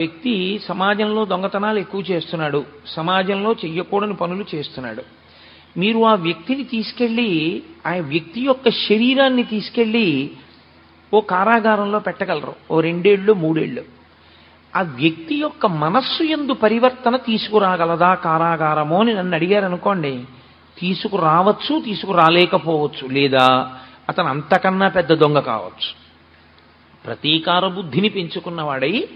వ్యక్తి సమాజంలో దొంగతనాలు ఎక్కువ చేస్తున్నాడు సమాజంలో చెయ్యకూడని పనులు చేస్తున్నాడు. మీరు ఆ వ్యక్తిని తీసుకెళ్ళి ఆ వ్యక్తి యొక్క శరీరాన్ని తీసుకెళ్ళి ఓ కారాగారంలో పెట్టగలరు. ఓ రెండేళ్ళు మూడేళ్ళు. ఆ వ్యక్తి యొక్క మనస్సు ఎందు పరివర్తన తీసుకురాగలదా కారాగారమో అని నన్ను అడిగారు అనుకోండి తీసుకురావచ్చు తీసుకురాలేకపోవచ్చు లేదా అతను అంతకన్నా పెద్ద దొంగ కావచ్చు. ప్రతీకార బుద్ధిని పెంచుకున్నవాడై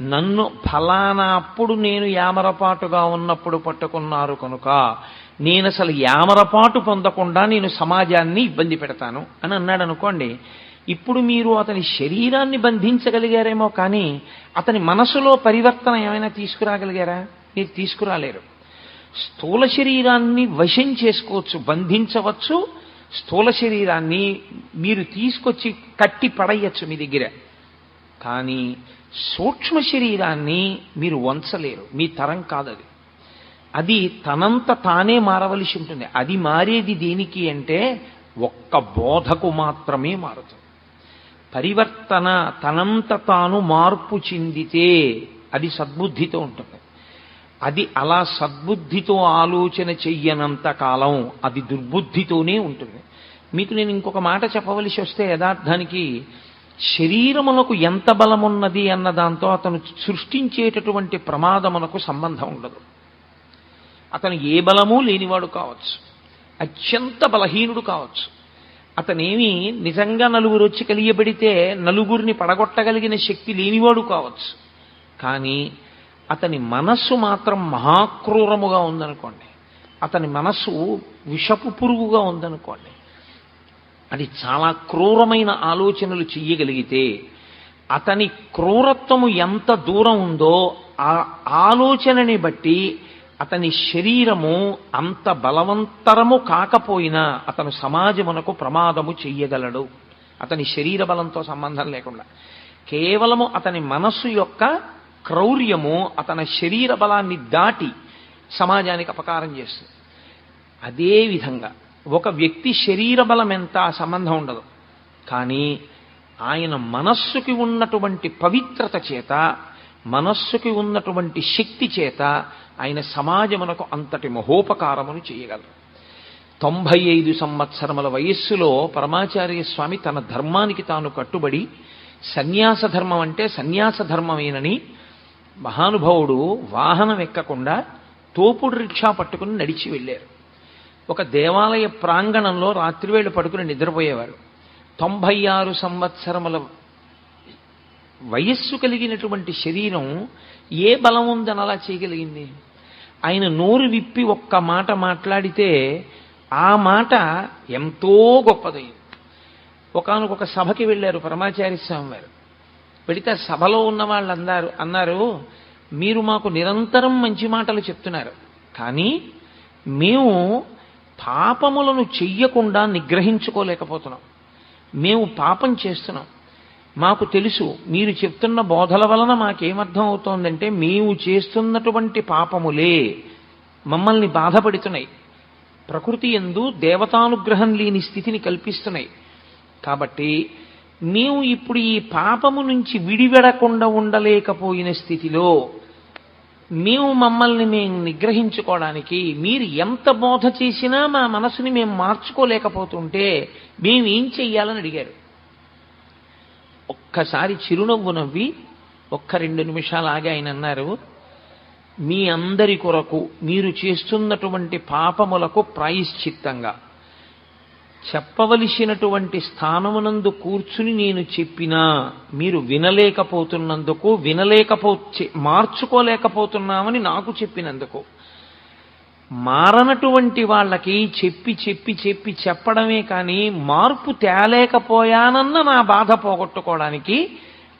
నన్ను ఫలానా అప్పుడు నేను యామరపాటుగా ఉన్నప్పుడు పట్టుకున్నారు కనుక నేను అసలు యామరపాటు పొందకుండా నేను సమాజాన్ని ఇబ్బంది పెడతాను అని అన్నాడు అనుకోండి. ఇప్పుడు మీరు అతని శరీరాన్ని బంధించగలిగారేమో కానీ అతని మనసులో పరివర్తన ఏమైనా తీసుకురాగలిగారా? మీరు తీసుకురాలేరు. స్థూల శరీరాన్ని వశం చేసుకోవచ్చు బంధించవచ్చు. స్థూల శరీరాన్ని మీరు తీసుకొచ్చి కట్టి పడేయచ్చు మీ దగ్గర. కానీ సూక్ష్మ శరీరాన్ని మీరు వంచలేరు. మీ తరం కాదది. అది తనంత తానే మారవలసి ఉంటుంది. అది మారేది దేనికి అంటే ఒక్క బోధకు మాత్రమే మారుతుంది పరివర్తన తనంత తాను మార్పు చెందితే అది సద్బుద్ధితో ఉంటుంది. అది అలా సద్బుద్ధితో ఆలోచన చెయ్యనంత కాలం అది దుర్బుద్ధితోనే ఉంటుంది. మీకు నేను ఇంకొక మాట చెప్పవలసి వస్తే యథార్థానికి శరీరమునకు ఎంత బలమున్నది అన్న దాంతో అతను సృష్టించేటటువంటి ప్రమాదమునకు సంబంధం ఉండదు. అతను ఏ బలమూ లేనివాడు కావచ్చు. అత్యంత బలహీనుడు కావచ్చు. అతనేమి నిజంగా నలుగురు వచ్చి కలియబడితే నలుగురిని పడగొట్టగలిగిన శక్తి లేనివాడు కావచ్చు. కానీ అతని మనస్సు మాత్రం మహాక్రూరముగా ఉందనుకోండి. అతని మనస్సు విషపు పురుగుగా ఉందనుకోండి. అది చాలా క్రూరమైన ఆలోచనలు చెయ్యగలిగితే అతని క్రూరత్వము ఎంత దూరం ఉందో ఆ ఆలోచనని బట్టి అతని శరీరము అంత బలవంతరము కాకపోయినా అతను సమాజమునకు ప్రమాదము చెయ్యగలడు. అతని శరీర బలంతో సంబంధం లేకుండా. కేవలము అతని మనస్సు యొక్క క్రౌర్యము అతని శరీర బలాన్ని దాటి సమాజానికి అపకారం చేస్తుంది. అదేవిధంగా ఒక వ్యక్తి శరీర బలం ఎంత సంబంధం ఉండదు. కానీ ఆయన మనస్సుకి ఉన్నటువంటి పవిత్రత చేత మనస్సుకి ఉన్నటువంటి శక్తి చేత ఆయన సమాజమునకు అంతటి మహోపకారమును చేయగలరు. తొంభై ఐదు సంవత్సరముల వయస్సులో పరమాచార్య స్వామి తన ధర్మానికి తాను కట్టుబడి సన్యాస ధర్మం అంటే సన్యాస ధర్మమేనని మహానుభావుడు వాహనం ఎక్కకుండా తోపుడు రిక్షా పట్టుకుని నడిచి వెళ్ళారు. ఒక దేవాలయ ప్రాంగణంలో రాత్రివేళ పడుకుని నిద్రపోయేవారు. తొంభై ఆరు సంవత్సరముల వయస్సు కలిగినటువంటి శరీరం ఏ బలం ఉందని అలా చేయగలిగింది? ఆయన నోరు విప్పి ఒక్క మాట మాట్లాడితే ఆ మాట ఎంతో గొప్పదైంది ఒకనొక సభకి వెళ్ళారు పరమాచార్య స్వామి వారు. వెళితే సభలో ఉన్న వాళ్ళు అన్నారు అన్నారు మీరు మాకు నిరంతరం మంచి మాటలు చెప్తున్నారు. కానీ మేము పాపములను చెయ్యకుండా నిగ్రహించుకోలేకపోతున్నాం. మేము పాపం చేస్తున్నాం. మాకు తెలుసు మీరు చెప్తున్న బోధల వలన మాకేమర్థం అవుతోందంటే మేము చేస్తున్నటువంటి పాపములే మమ్మల్ని బాధపడుతున్నాయి. ప్రకృతి ఎందు దేవతానుగ్రహం లేని స్థితిని కల్పిస్తున్నాయి. కాబట్టి మేము ఇప్పుడు ఈ పాపము నుంచి విడివెడకుండా ఉండలేకపోయిన స్థితిలో మేము మమ్మల్ని మేము నిగ్రహించుకోవడానికి మీరు ఎంత బోధ చేసినా మా మనసుని మేము మార్చుకోలేకపోతుంటే మేము ఏం చెయ్యాలని అడిగారు. ఒక్కసారి చిరునవ్వు నవ్వి ఒక్క రెండు నిమిషాలు ఆగి ఆయన అన్నారు మీ అందరి కొరకు మీరు చేస్తున్నటువంటి పాపములకు ప్రాయశ్చిత్తంగా. చెప్పవలసినటువంటి స్థానమునందు కూర్చుని నేను చెప్పినా మీరు వినలేకపోతున్నందుకు వినలేకపో మార్చుకోలేకపోతున్నామని నాకు చెప్పినందుకు. మారనటువంటి వాళ్ళకి చెప్పి చెప్పి చెప్పి చెప్పడమే కానీ మార్పు తేలేకపోయానన్న నా బాధ పోగొట్టుకోవడానికి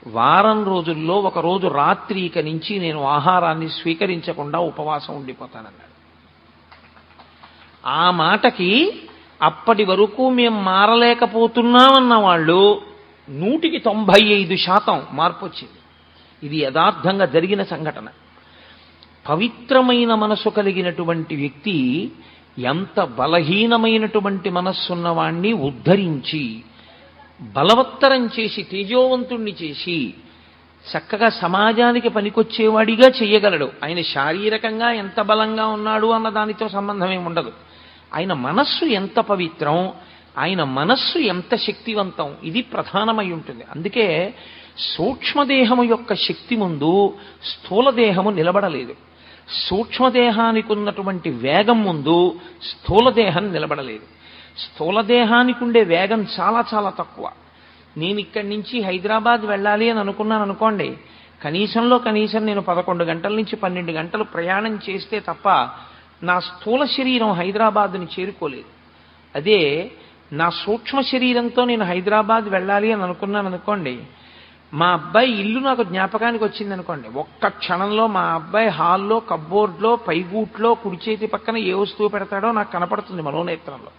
వారం రోజుల్లో ఒక రోజు రాత్రి ఇక నుంచి నేను ఆహారాన్ని స్వీకరించకుండా ఉపవాసం ఉండిపోతానన్నాడు. ఆ మాటకి అప్పటి వరకు మేము మారలేకపోతున్నామన్న వాళ్ళు నూటికి తొంభై ఐదు శాతం మార్పు వచ్చింది. ఇది యథార్థంగా జరిగిన సంఘటన. పవిత్రమైన మనసు కలిగినటువంటి వ్యక్తి ఎంత బలహీనమైనటువంటి మనస్సున్నవాణ్ణి ఉద్ధరించి బలవత్తరం చేసి తేజోవంతుణ్ణి చేసి చక్కగా సమాజానికి పనికొచ్చేవాడిగా చేయగలడు. ఆయన శారీరకంగా ఎంత బలంగా ఉన్నాడు అన్న దానితో సంబంధం ఉండదు ఆయన మనస్సు ఎంత పవిత్రం ఆయన మనస్సు ఎంత శక్తివంతం ఇది ప్రధానమై ఉంటుంది. అందుకే సూక్ష్మదేహము యొక్క శక్తి ముందు స్థూలదేహము నిలబడలేదు. సూక్ష్మదేహానికి ఉన్నటువంటి వేగం ముందు స్థూలదేహం నిలబడలేదు. స్థూలదేహానికి ఉండే వేగం చాలా చాలా తక్కువ. నేను ఇక్కడి నుంచి హైదరాబాద్ వెళ్ళాలి అని అనుకున్నాను అనుకోండి కనీసంలో కనీసం నేను పదకొండు గంటల నుంచి పన్నెండు గంటలు ప్రయాణం చేస్తే తప్ప నా స్థూల శరీరం హైదరాబాద్ని చేరుకోలేదు. అదే నా సూక్ష్మ శరీరంతో నేను హైదరాబాద్ వెళ్ళాలి అని అనుకున్నాను అనుకోండి మా అబ్బాయి ఇల్లు నాకు జ్ఞాపకానికి వచ్చింది అనుకోండి ఒక్క క్షణంలో మా అబ్బాయి హాల్లో కబ్బోర్డ్లో పైగూట్లో కుడి చేతి పక్కన ఏ వస్తువు పెడతాడో నాకు కనపడుతుంది మనోనేత్రంలో.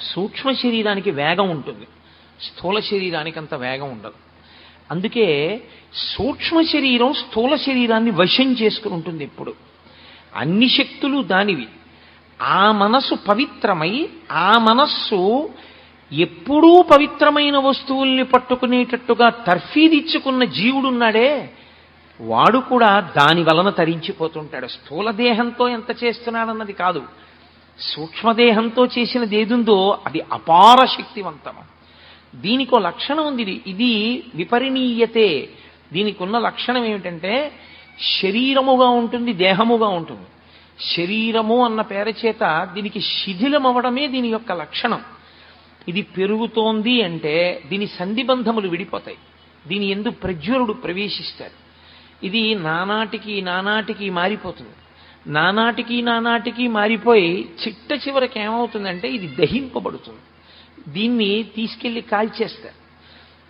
సూక్ష్మ శరీరానికి వేగం ఉంటుంది స్థూల శరీరానికి అంత వేగం ఉండదు. అందుకే సూక్ష్మ శరీరం స్థూల శరీరాన్ని వశం చేసుకుని ఉంటుంది ఎప్పుడు అన్ని శక్తులు దానివి. ఆ మనస్సు పవిత్రమై ఆ మనస్సు ఎప్పుడూ పవిత్రమైన వస్తువుల్ని పట్టుకునేటట్టుగా తర్ఫీదిచ్చుకున్న జీవుడున్నాడే. వాడు కూడా దాని వలన తరించిపోతుంటాడు. స్థూల దేహంతో ఎంత చేస్తున్నాడన్నది కాదు. సూక్ష్మదేహంతో చేసినది ఏదుందో అది అపార శక్తివంతం దీనికో లక్షణం ఉంది ఇది. ఇది విపరిణీయతే దీనికి ఉన్న లక్షణం ఏమిటంటే శరీరముగా ఉంటుంది దేహముగా ఉంటుంది. శరీరము అన్న పేర చేత దీనికి శిథిలం అవడమే దీని యొక్క లక్షణం. ఇది పెరుగుతోంది అంటే దీని సంధిబంధములు విడిపోతాయి. దీని ఎందు ప్రజ్వరుడు ప్రవేశిస్తాడు. ఇది నానాటికి నానాటికి మారిపోతుంది. నానాటికి నానాటికి మారిపోయి చిట్ట చివరికి ఏమవుతుందంటే ఇది దహింపబడుతుంది. దీన్ని తీసుకెళ్ళి కాల్చేస్తారు.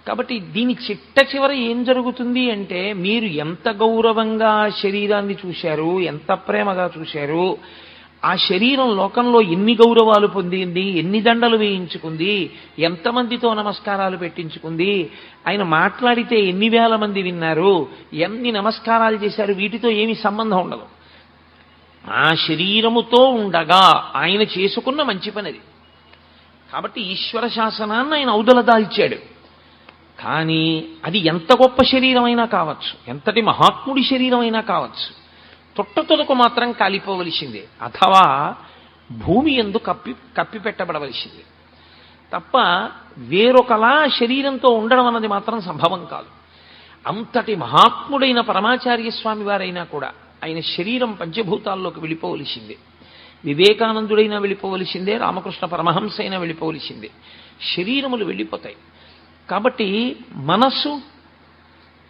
కాబట్టి దీని చిట్ట చివర ఏం జరుగుతుంది అంటే మీరు ఎంత గౌరవంగా శరీరాన్ని చూశారు ఎంత ప్రేమగా చూశారు ఆ శరీరం లోకంలో ఎన్ని గౌరవాలు పొందింది ఎన్ని దండలు వేయించుకుంది ఎంతమందితో నమస్కారాలు పెట్టించుకుంది ఆయన మాట్లాడితే ఎన్ని వేల మంది విన్నారు ఎన్ని నమస్కారాలు చేశారు వీటితో ఏమి సంబంధం ఉండదు. ఆ శరీరముతో ఉండగా ఆయన చేసుకున్న మంచి పనిది కాబట్టి ఈశ్వర శాసనాన్ని ఆయన ఔదల దాల్చాడు. కానీ అది ఎంత గొప్ప శరీరమైనా కావచ్చు. ఎంతటి మహాత్ముడి శరీరమైనా కావచ్చు. తొట్టతొలకు మాత్రం కాలిపోవలసిందే. అథవా భూమి ఎందు కప్పి కప్పిపెట్టబడవలసిందే తప్ప వేరొకలా శరీరంతో ఉండడం అన్నది మాత్రం సంభవం కాదు. అంతటి మహాత్ముడైన పరమాచార్య స్వామి వారైనా కూడా ఆయన శరీరం పంచభూతాల్లోకి వెళ్ళిపోవలసిందే. వివేకానందుడైనా వెళ్ళిపోవలసిందే రామకృష్ణ పరమహంస అయినా వెళ్ళిపోవలసిందే. శరీరములు వెళ్ళిపోతాయి. కాబట్టి మనస్సు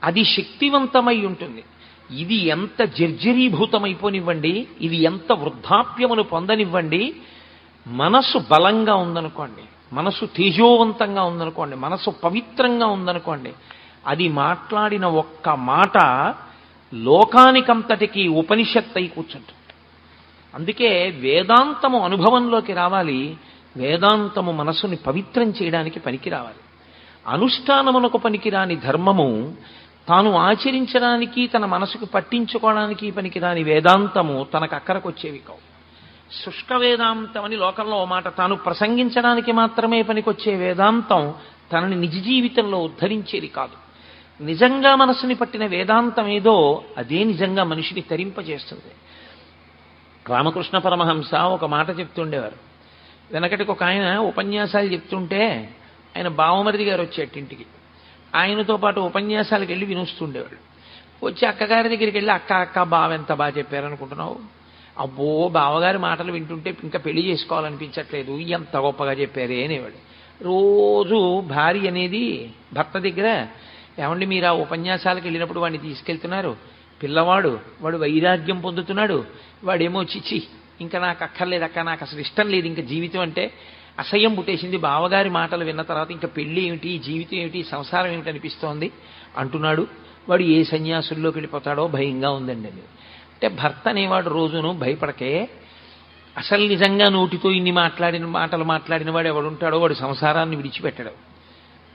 అది శక్తివంతమై ఉంటుంది. ఇది ఎంత జర్జరీభూతమైపోనివ్వండి ఇది ఎంత వృద్ధాప్యమును పొందనివ్వండి మనస్సు బలంగా ఉందనుకోండి మనసు తేజోవంతంగా ఉందనుకోండి మనసు పవిత్రంగా ఉందనుకోండి అది మాట్లాడిన ఒక్క మాట లోకానికంతటికి ఉపనిషత్ అయి కూర్చుంటుంది. అందుకే వేదాంతము అనుభవంలోకి రావాలి వేదాంతము మనసుని పవిత్రం చేయడానికి పనికి రావాలి అనుష్ఠానమునకు పనికిరాని ధర్మము తాను ఆచరించడానికి తన మనసుకు పట్టించుకోవడానికి పనికిరాని వేదాంతము తనకు అక్కరకొచ్చేవి కావు. శుష్క వేదాంతం అని లోకంలో ఓ మాట తాను ప్రసంగించడానికి మాత్రమే పనికొచ్చే వేదాంతం తనని నిజ జీవితంలో ఉద్ధరించేది కాదు. నిజంగా మనసుని పట్టిన వేదాంతం ఏదో అదే నిజంగా మనిషిని తరింపజేస్తుంది. రామకృష్ణ పరమహంస ఒక మాట చెప్తుండేవారు. వెనకటికి ఒక ఆయన ఉపన్యాసాలు చెప్తుంటే ఆయన బావమరిది గారు వచ్చేటింటికి ఆయనతో పాటు ఉపన్యాసాలకు వెళ్ళి వినుస్తుండేవాడు వచ్చి అక్కగారి దగ్గరికి వెళ్ళి అక్క అక్క బావ ఎంత బాగా చెప్పారనుకుంటున్నావు? అబ్బో బావగారి మాటలు వింటుంటే ఇంకా పెళ్ళి చేసుకోవాలనిపించట్లేదు. ఎంత గొప్పగా చెప్పారే అనేవాడు రోజు భార్య అనేది భర్త దగ్గర ఏమండి మీరు ఆ ఉపన్యాసాలకు వెళ్ళినప్పుడు వాడిని తీసుకెళ్తున్నారు? పిల్లవాడు వాడు వైరాగ్యం పొందుతున్నాడు. వాడేమో చిచి ఇంకా నాకు అక్కర్లేదు అక్క నాకు అసలు ఇష్టం లేదు ఇంకా జీవితం అంటే అసహ్యం పుట్టేసింది. బావగారి మాటలు విన్న తర్వాత ఇంకా పెళ్ళి ఏమిటి జీవితం ఏమిటి సంసారం ఏమిటి అనిపిస్తోంది? అంటున్నాడు. వాడు ఏ సన్యాసుల్లోకి వెళ్ళిపోతాడో భయంగా ఉందండి అంటే భర్త అనేవాడు రోజును భయపడకే. అసలు నిజంగా నోటితో ఇన్ని మాట్లాడిన మాటలు మాట్లాడిన వాడు ఎవడుంటాడో వాడు సంసారాన్ని విడిచిపెట్టడు.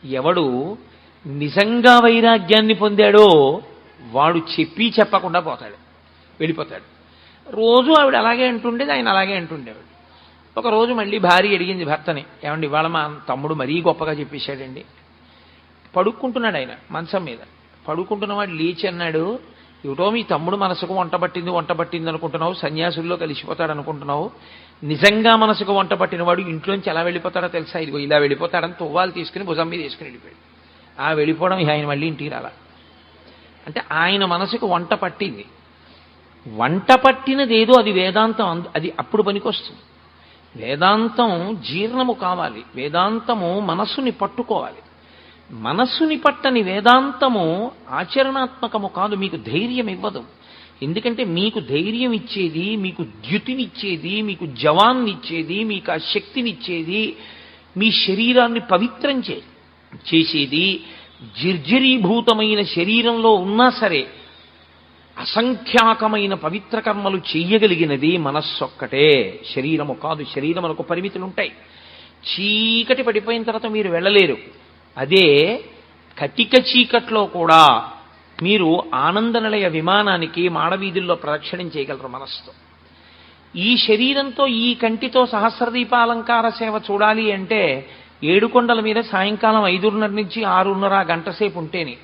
ఎవడు నిజంగా వైరాగ్యాన్ని పొందాడో వాడు చెప్పి చెప్పకుండా పోతాడు. వెళ్ళిపోతాడు. రోజు ఆవిడ అలాగే అంటుండేది ఆయన అలాగే అంటుండేవాడు. ఒక రోజు మళ్ళీ భార్య అడిగింది భర్తని ఏమండి ఇవాళ మా తమ్ముడు మరీ గొప్పగా చెప్పేశాడండి. పడుక్కుంటున్నాడు ఆయన మంచం మీద. పడుకుంటున్నవాడు లేచి అన్నాడు ఏమిటో మీ తమ్ముడు మనసుకు వంట పట్టింది వంట పట్టింది అనుకుంటున్నావు సన్యాసుల్లో కలిసిపోతాడు అనుకుంటున్నావు. నిజంగా మనసుకు వంట పట్టినవాడు ఇంట్లోంచి ఎలా వెళ్ళిపోతాడో తెలుసా? ఇదిగో ఇలా వెళ్ళిపోతాడని తువ్వాలు తీసుకుని భుజం మీద తీసుకుని వెళ్ళిపోయాడు. ఆ వెళ్ళిపోవడం ఆయన మళ్ళీ ఇంటికి రాలా. అంటే ఆయన మనసుకు వంట పట్టింది. వంట పట్టినది ఏదో అది వేదాంతం అది అప్పుడు పనికొస్తుంది. వేదాంతం జీర్ణము కావాలి. వేదాంతము మనస్సుని పట్టుకోవాలి. మనస్సుని పట్టని వేదాంతము ఆచరణాత్మకము కాదు మీకు ధైర్యం ఇవ్వదు. ఎందుకంటే మీకు ధైర్యం ఇచ్చేది మీకు ద్యుతినిచ్చేది మీకు జవాన్నిచ్చేది మీకు ఆ శక్తినిచ్చేది మీ శరీరాన్ని పవిత్రం చే చేసేది జిర్జరీభూతమైన శరీరంలో ఉన్నా సరే అసంఖ్యాకమైన పవిత్ర కర్మలు చెయ్యగలిగినది మనస్సొక్కటే. శరీరము కాదు శరీరములకు పరిమితులు ఉంటాయి చీకటి పడిపోయిన తర్వాత మీరు వెళ్ళలేరు. అదే కటిక చీకట్లో కూడా మీరు ఆనందనిలయ విమానానికి మాడవీధుల్లో ప్రదక్షిణం చేయగలరు మనస్సుతో ఈ శరీరంతో ఈ కంటితో సహస్రదీపాలంకార సేవ చూడాలి అంటే ఏడుకొండల మీద సాయంకాలం ఐదున్నర నుంచి ఆరున్నర గంట సేపు ఉంటేనే.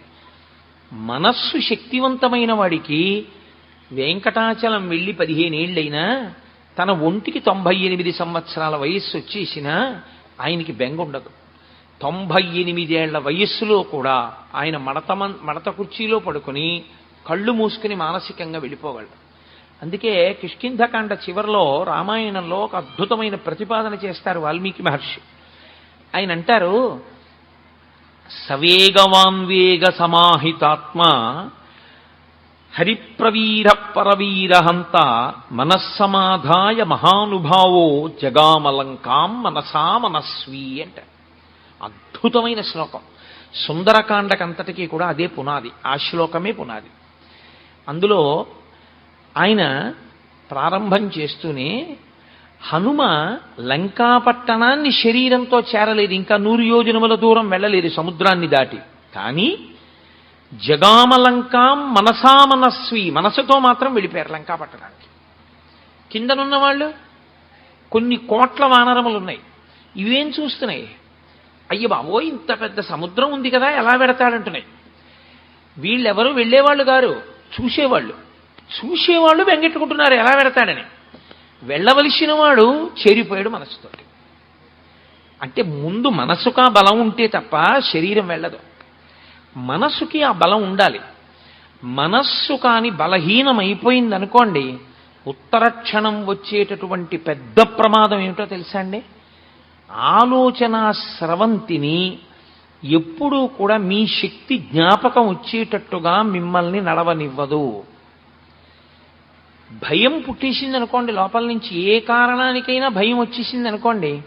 మనస్సు శక్తివంతమైన వాడికి వెంకటాచలం వెళ్ళి పదిహేనేళ్ళైనా తన ఒంటికి తొంభై ఎనిమిది సంవత్సరాల వయస్సు వచ్చేసినా ఆయనకి బెంగ ఉండదు. తొంభై ఎనిమిదేళ్ళ వయస్సులో కూడా ఆయన మడత మడత కుర్చీలో పడుకొని కళ్ళు మూసుకుని మానసికంగా వెళ్ళిపోగలడు. అందుకే కిష్కింధకాండ చివరిలో రామాయణంలో ఒక అద్భుతమైన ప్రతిపాదన చేస్తారు వాల్మీకి మహర్షి. ఆయన అంటారు సవేగవాన్వేగ సమాహితాత్మ హరిప్రవీర పరవీరహంత మనస్సమాధాయ మహానుభావో జగామలంకాం మనసా మనస్వీ అంట. అద్భుతమైన శ్లోకం. సుందరకాండకంతటికీ కూడా అదే పునాది ఆ శ్లోకమే పునాది. అందులో ఆయన ప్రారంభం చేస్తూనే హనుమ లంకాపట్టణాన్ని శరీరంతో చేరలేదు. ఇంకా నూరు యోజనముల దూరం వెళ్ళలేదు సముద్రాన్ని దాటి. కానీ జగామలంకాం మనసామనస్వి మనసుతో మాత్రం వెళ్ళిపోయారు లంకాపట్టణానికి కిందనున్న వాళ్ళు కొన్ని కోట్ల వానరములు ఉన్నాయి. ఇవేం చూస్తున్నాయి? అయ్య బాబో ఇంత పెద్ద సముద్రం ఉంది కదా ఎలా పెడతాడంటున్నాయి. వీళ్ళెవరు వెళ్ళేవాళ్ళు గారు చూసేవాళ్ళు. చూసేవాళ్ళు వెంగెట్టుకుంటున్నారు ఎలా పెడతాడని. వెళ్ళవలసిన వాడు చేరిపోయాడు మనసుతో అంటే ముందు మనసుకు ఆ బలం ఉంటే తప్ప శరీరం వెళ్ళదు. మనస్సుకి ఆ బలం ఉండాలి. మనస్సు కాని బలహీనమైపోయింది అనుకోండి ఉత్తరక్షణం వచ్చేటటువంటి పెద్ద ప్రమాదం ఏమిటో తెలుసా అండి? ఆలోచన స్రవంతిని ఎప్పుడూ కూడా మీ శక్తి జ్ఞాపకం వచ్చేటట్టుగా మిమ్మల్ని నడవనివ్వదు. భయం పుట్టేసింది అనుకోండి లోపల నుంచి ఏ కారణానికైనా భయం వచ్చేసింది అనుకోండి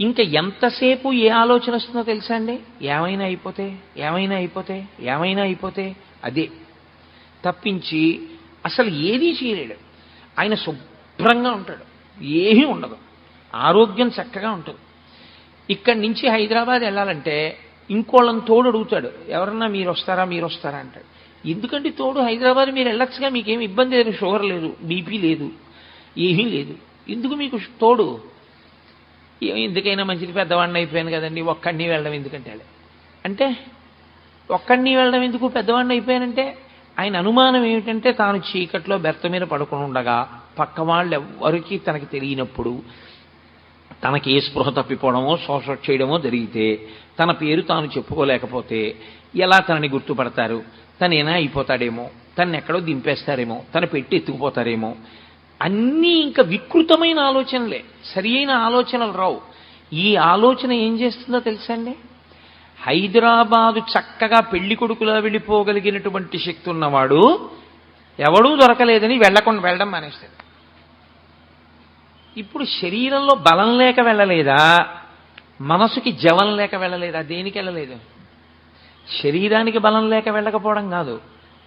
ఇంకా ఎంతసేపు ఏ ఆలోచన వస్తుందో తెలుసా అండి? ఏమైనా అయిపోతే ఏమైనా అయిపోతే ఏమైనా అయిపోతే అదే. తప్పించి అసలు ఏదీ చేయలేడు. ఆయన శుభ్రంగా ఉంటాడు. ఏమీ ఉండదు. ఆరోగ్యం చక్కగా ఉంటుంది. ఇక్కడి నుంచి హైదరాబాద్ వెళ్ళాలంటే ఇంకోళ్ళని తోడు అడుగుతాడు. ఎవరన్నా మీరు వస్తారా మీరు వస్తారా అంటాడు. ఎందుకంటే తోడు హైదరాబాద్ మీరు వెళ్ళొచ్చుగా మీకేం ఇబ్బంది లేదు షుగర్ లేదు బీపీ లేదు ఏమీ లేదు. ఎందుకు మీకు తోడు? ఎందుకైనా మంచిది పెద్దవాడిని అయిపోయాను కదండి ఒక్కడిని వెళ్ళడం ఎందుకంటే అంటే ఒక్కడిని వెళ్ళడం ఎందుకు పెద్దవాడిని అయిపోయానంటే ఆయన అనుమానం ఏమిటంటే తాను చీకట్లో బెర్త మీద పడుకుని ఉండగా పక్క వాళ్ళు ఎవరికి తనకి తెలియనప్పుడు తనకి ఏ స్పృహ తప్పిపోవడమో శోష చేయడమో జరిగితే తన పేరు తాను చెప్పుకోలేకపోతే ఎలా తనని గుర్తుపడతారు? తను ఏనా అయిపోతాడేమో తను ఎక్కడో దింపేస్తారేమో తన పెట్టి ఎత్తుకుపోతారేమో. అన్నీ ఇంకా వికృతమైన ఆలోచనలే సరి అయిన ఆలోచనలు రావు. ఈ ఆలోచన ఏం చేస్తుందో తెలుసా అండి? హైదరాబాదు చక్కగా పెళ్ళి కొడుకులా వెళ్ళిపోగలిగినటువంటి శక్తి ఉన్నవాడు ఎవడూ దొరకలేదని వెళ్ళకుండా వెళ్ళడం మానేస్తాడు ఇప్పుడు శరీరంలో బలం లేక వెళ్ళలేదా? మనసుకి జవం లేక వెళ్ళలేదా? దేనికి వెళ్ళలేదు? శరీరానికి బలం లేక వెళ్ళకపోవడం కాదు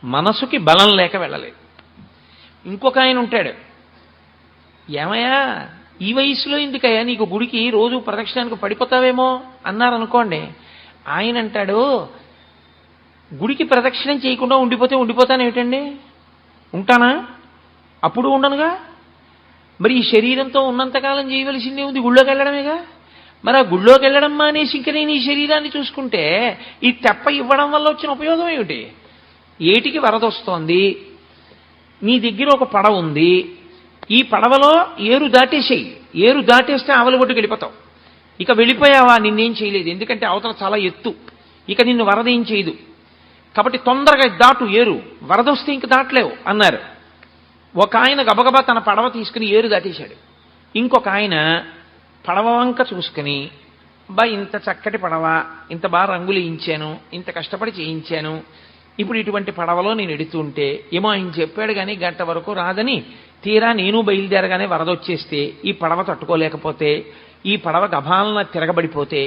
మనసుకి బలం లేక వెళ్ళలేదు. ఇంకొక ఆయన ఉంటాడు. ఏమయ్యా ఈ వయసులో ఎందుకయ్యా నీకు గుడికి రోజు ప్రదక్షిణానికి పడిపోతావేమో అన్నారనుకోండి ఆయన అంటాడు గుడికి ప్రదక్షిణం చేయకుండా ఉండిపోతే ఉండిపోతాను ఏమిటండి ఉంటానా? అప్పుడు ఉండనుగా? మరి ఈ శరీరంతో ఉన్నంతకాలం చేయవలసిందే ఉంది గుళ్ళోకి వెళ్ళడమేగా? మరి ఆ గుళ్ళోకి వెళ్ళడం మానేసి ఇంక నేను ఈ శరీరాన్ని చూసుకుంటే ఈ తెప్ప ఇవ్వడం వల్ల వచ్చిన ఉపయోగం ఏమిటి? ఏటికి వరదొస్తోంది నీ దగ్గర ఒక పడవ ఉంది. ఈ పడవలో ఏరు దాటేసేయి. ఏరు దాటేస్తే ఆవల ఒడ్డుకు వెళ్ళిపోతావు. ఇక వెళ్ళిపోయావా? నిన్నేం చేయలేదు. ఎందుకంటే అవతల చాలా ఎత్తు. ఇక నిన్ను వరద ఏం చేయదు. కాబట్టి తొందరగా దాటు ఏరు. వరద వస్తే ఇంక దాటలేవు అన్నారు. ఒక ఆయన గబగబా తన పడవ తీసుకుని ఏరు దాటేశాడు. ఇంకొక ఆయన పడవ వంక చూసుకుని బా ఇంత చక్కటి పడవ ఇంత బాగా రంగులు వేయించాను ఇంత కష్టపడి చేయించాను ఇప్పుడు ఇటువంటి పడవలో నేను ఎడుతుంటే ఏమో ఆయన చెప్పాడు కానీ గంట వరకు రాదని తీరా నేను బయలుదేరగానే వరదొచ్చేస్తే ఈ పడవ తట్టుకోలేకపోతే ఈ పడవ గభాలన తిరగబడిపోతే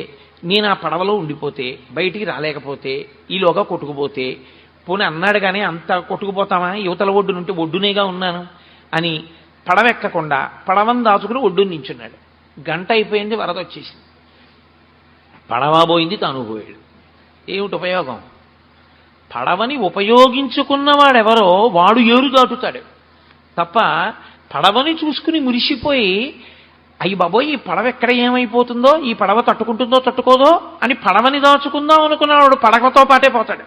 నేను ఆ పడవలో ఉండిపోతే బయటికి రాలేకపోతే ఈలోగా కొట్టుకుపోతే పోనీ అన్నాడు కానీ అంత కొట్టుకుపోతామా? యువతల ఒడ్డు నుండి ఒడ్డునేగా ఉన్నాను అని పడవెక్కకుండా పడవను దాచుకుని ఒడ్డు నించున్నాడు. గంట అయిపోయింది వరద వచ్చేసింది. పడవ పోయింది తాను పోయాడు ఏమిటి ఉపయోగం? పడవని ఉపయోగించుకున్నవాడెవరో వాడు ఏరు దాటుతాడు. తప్ప పడవని చూసుకుని మురిసిపోయి అయ్యి బాబోయ్ ఈ పడవ ఎక్కడ ఏమైపోతుందో ఈ పడవ తట్టుకుంటుందో తట్టుకోదో అని పడవని దాచుకుందాం అనుకున్నవాడు పడవతో పాటే పోతాడు.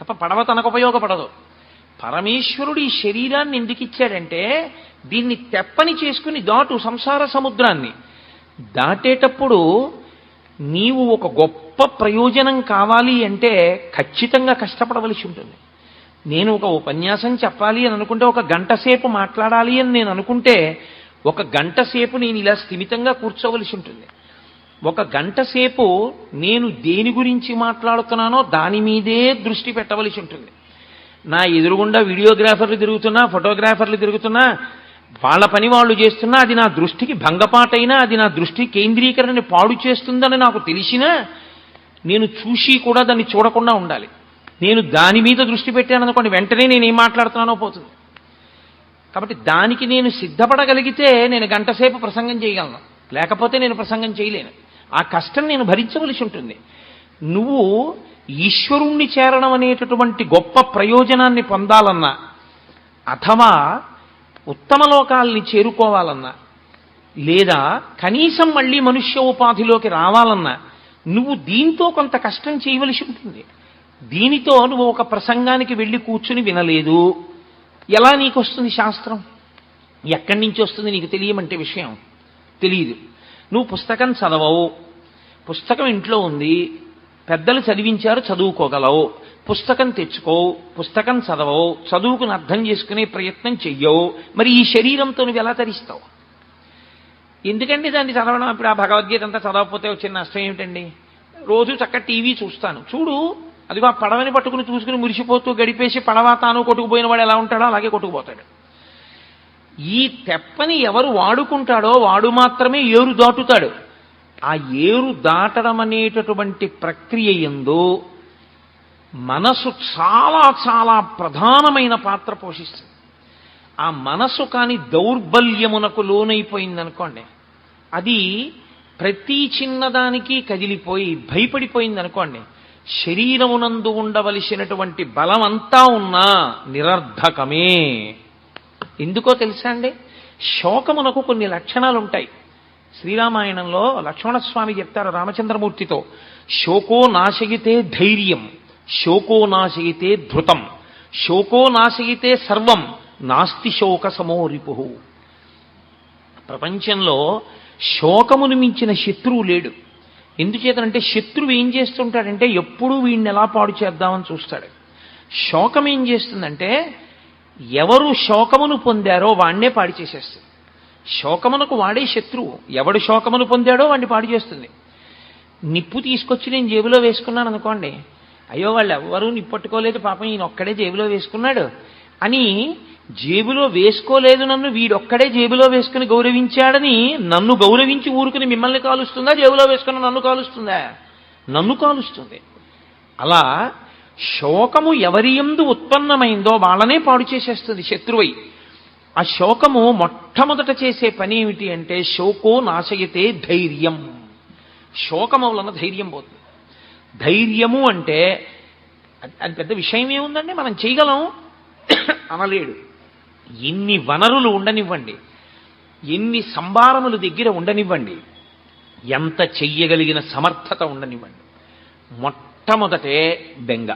తప్ప పడవ తనకు ఉపయోగపడదు. పరమేశ్వరుడు ఈ శరీరాన్ని ఎందుకు ఇచ్చాడంటే దీన్ని తెప్పని చేసుకుని దాటు సంసార సముద్రాన్ని. దాటేటప్పుడు నీవు ఒక గొప్ప ప్రయోజనం కావాలి అంటే ఖచ్చితంగా కష్టపడవలసి ఉంటుంది. నేను ఒక ఉపన్యాసం చెప్పాలి అని అనుకుంటే ఒక గంట సేపు మాట్లాడాలి అని నేను అనుకుంటే ఒక గంట సేపు నేను ఇలా స్థిమితంగా కూర్చోవలసి ఉంటుంది. ఒక గంట సేపు నేను దేని గురించి మాట్లాడుతున్నానో దాని మీదే దృష్టి పెట్టవలసి ఉంటుంది. నా ఎదురుగుండా వీడియోగ్రాఫర్లు తిరుగుతున్నా ఫోటోగ్రాఫర్లు తిరుగుతున్నా వాళ్ళ పని వాళ్ళు చేస్తున్నా అది నా దృష్టికి భంగపాటైనా అది నా దృష్టి కేంద్రీకరణని పాడు చేస్తుందని నాకు తెలిసినా నేను చూసి కూడా దాన్ని చూడకుండా ఉండాలి. నేను దాని మీద దృష్టి పెట్టాను అనుకోండి వెంటనే నేను ఏం మాట్లాడుతున్నానో పోతుంది. కాబట్టి దానికి నేను సిద్ధపడగలిగితే నేను గంటసేపు ప్రసంగం చేయగలను. లేకపోతే నేను ప్రసంగం చేయలేను. ఆ కష్టం నేను భరించవలసి ఉంటుంది. నువ్వు ఈశ్వరుణ్ణి చేరడం అనేటటువంటి గొప్ప ప్రయోజనాన్ని పొందాలన్నా అథవా ఉత్తమ లోకాల్ని చేరుకోవాలన్నా లేదా కనీసం మళ్ళీ మనుష్య ఉపాధిలోకి రావాలన్నా నువ్వు దీంతో కొంత కష్టం చేయవలసి ఉంటుంది. దీనితో నువ్వు ఒక ప్రసంగానికి వెళ్ళి కూర్చుని వినలేదు. ఎలా నీకు వస్తుంది శాస్త్రం? ఎక్కడి నుంచి వస్తుంది నీకు తెలియమంటే విషయం? తెలియదు నువ్వు పుస్తకం చదవవు. పుస్తకం ఇంట్లో ఉంది. పెద్దలు చదివించారు చదువుకోగలవు. పుస్తకం తెచ్చుకో పుస్తకం చదవవు. చదువుకుని అర్థం చేసుకునే ప్రయత్నం చెయ్యవు. మరి ఈ శరీరంతో నువ్వు ఎలా తరిస్తావు? ఎందుకండి దాన్ని చదవడం? ఇప్పుడు ఆ భగవద్గీత అంతా చదవకపోతే వచ్చిన నష్టం ఏమిటండి? రోజు చక్క టీవీ చూస్తాను. చూడు అది ఆ పడవని పట్టుకుని చూసుకుని మురిసిపోతూ గడిపేసి పడవ తాను కొట్టుకుపోయిన వాడు ఎలా ఉంటాడో అలాగే కొట్టుకుపోతాడు. ఈ తెప్పని ఎవరు వాడుకుంటాడో వాడు మాత్రమే ఏరు దాటుతాడు. ఆ ఏరు దాటడం అనేటటువంటి ప్రక్రియ ఎందో మనసు చాలా చాలా ప్రధానమైన పాత్ర పోషిస్తుంది. ఆ మనసు కాని దౌర్బల్యమునకు లోనైపోయిందనుకోండి అది ప్రతి చిన్నదానికి కదిలిపోయి భయపడిపోయిందనుకోండి శరీరమునందు ఉండవలసినటువంటి బలమంతా ఉన్నా నిరర్ధకమే. ఎందుకో తెలుసా అండి? శోకమునకు కొన్ని లక్షణాలు ఉంటాయి శ్రీరామాయణంలో లక్ష్మణస్వామి చెప్తారు రామచంద్రమూర్తితో శోకో నాశయితే ధైర్యం శోకో నాశయితే ధృతం శోకో నాశయితే సర్వం నాస్తి శోక సమో రిపు. ప్రపంచంలో శోకమును మించిన శత్రువు లేడు. ఎందుచేతనంటే శత్రువు ఏం చేస్తుంటాడంటే ఎప్పుడూ వీడిని ఎలా పాడు చేద్దామని చూస్తాడు. శోకం ఏం చేస్తుందంటే ఎవరు శోకమును పొందారో వాణ్ణే పాడి చేసేస్తుంది. శోకమునకు వాడే శత్రువు. ఎవడు శోకమును పొందాడో వాడిని పాడు చేస్తుంది. నిప్పు తీసుకొచ్చి నేను జేబులో వేసుకున్నాను అనుకోండి. అయ్యో వాళ్ళు ఎవ్వరూ నిప్పట్టుకోలేదు పాపం ఈయన ఒక్కడే జేబులో వేసుకున్నాడు అని జేబులో వేసుకోలేదు నన్ను వీడొక్కడే జేబులో వేసుకుని గౌరవించాడని నన్ను గౌరవించి ఊరుకుని మిమ్మల్ని కాలుస్తుందా? జేబులో వేసుకుని నన్ను కాలుస్తుందా? నన్ను కాలుస్తుంది. అలా శోకము ఎవరి ఎందు ఉత్పన్నమైందో వాళ్ళనే పాడు చేసేస్తుంది శత్రువై. ఆ శోకము మొట్టమొదట చేసే పని ఏమిటి అంటే శోకో నాశయతే ధైర్యం. శోకము వలన ధైర్యం పోతుంది. ధైర్యము అంటే అది- పెద్ద విషయం ఏముందండి? మనం చేయగలం? అనలేడు. ఎన్ని వనరులు ఉండనివ్వండి. ఎన్ని సంభారములు దగ్గర ఉండనివ్వండి. ఎంత చెయ్యగలిగిన సమర్థత ఉండనివ్వండి. మొట్టమొదటే బెంగ.